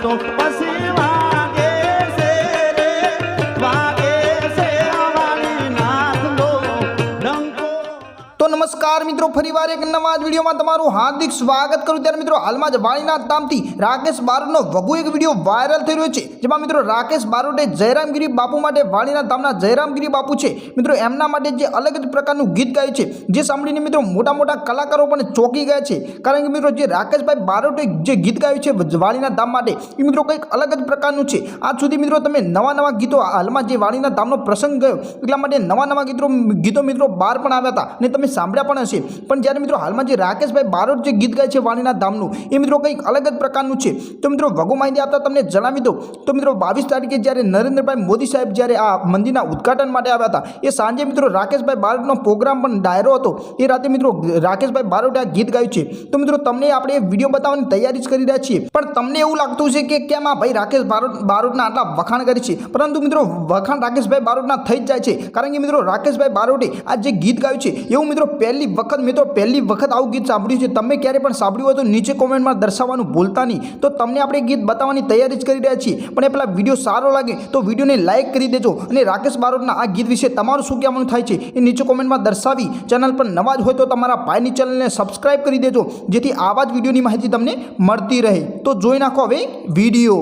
cantou, passei નમસ્કાર મિત્રો, ફરીવાર એક નવા જ વિડીયોમાં તમારું હાર્દિક સ્વાગત કરું. ત્યારે મિત્રો, હાલમાં જ વાણીના ધામથી રાકેશ બારોટનો વગુ એક વીડિયો વાયરલ થઈ રહ્યો છે. જેમાં મિત્રો, રાકેશ બારોટે જયરામગીરી બાપુ માટે વાણીના ધામના જયરામગીરી બાપુ છે. મિત્રો, એમના માટે જે અલગ જ પ્રકારનું ગીત ગાયું છે, જે સાંભળીને મિત્રો મોટા મોટા કલાકારો પણ ચોંકી ગયા છે. કારણ કે મિત્રો, જે રાકેશભાઈ બારોટે જે ગીત ગાયું છે વાણીના ધામ માટે, એ મિત્રો કંઈક અલગ જ પ્રકારનું છે. આજ સુધી મિત્રો, તમે નવા નવા ગીતો, હાલમાં જે વાણીના ધામનો પ્રસંગ ગયો, એટલા માટે નવા નવા ગીતો ગીતો મિત્રો બહાર પણ આવ્યા હતા. અને તમે સાંભળ્યા પણ હશે. પણ જ્યારે મિત્રો હાલમાં જે રાકેશભાઈ બારોટ જે ગીત ગાય છે વાણીના ધામનું, એ મિત્રો કંઈક અલગ જ પ્રકારનું છે. તો મિત્રો વગુ માહિતી આપતા તમને જણાવી દઉં. તો મિત્રો બાવીસ તારીખે જ્યારે નરેન્દ્રભાઈ મોદી સાહેબ જ્યારે આ મંદિરના ઉદ્ઘાટન માટે આવ્યા હતા, એ સાંજે મિત્રો રાકેશભાઈ બારોટનો પ્રોગ્રામ પણ ડાયરો હતો. એ રાતે મિત્રો રાકેશભાઈ બારોટે આ ગીત ગાયું છે. તો મિત્રો તમને આપણે એ વીડિયો બતાવવાની તૈયારી જ કરી રહ્યા છીએ. પણ તમને એવું લાગતું છે કે કેમ આ ભાઈ રાકેશ બારોટ, બારોટના આટલા વખાણ કરે છે? પરંતુ મિત્રો વખાણ રાકેશભાઈ બારોટના થઈ જ જાય છે. કારણ કે મિત્રો રાકેશભાઈ બારોટે આ જે ગીત ગાયું છે, એવું મિત્રો પહેલી વખત મિત્રો, પહેલી વખત આવું ગીત સાંભળ્યું છે. તમે ક્યારે પણ સાંભળ્યું હોય તો નીચે કોમેન્ટમાં દર્શાવવાનું ભૂલતા નહીં. તો તમને આપણે ગીત બતાવવાની તૈયારી જ કરી રહ્યા છીએ. પણ એ પેલા વીડિયો સારો લાગે તો વિડીયોને લાઇક કરી દેજો અને રાકેશ બારોટના આ ગીત વિશે તમારું શું કહેવાનું થાય છે એ નીચે કોમેન્ટમાં દર્શાવી. ચેનલ પર નવા જ હોય તો તમારા ભાઈની ચેનલને સબસ્ક્રાઇબ કરી દેજો, જેથી આવા જ વિડીયોની માહિતી તમને મળતી રહે. તો જોઈ નાખો હવે વીડિયો.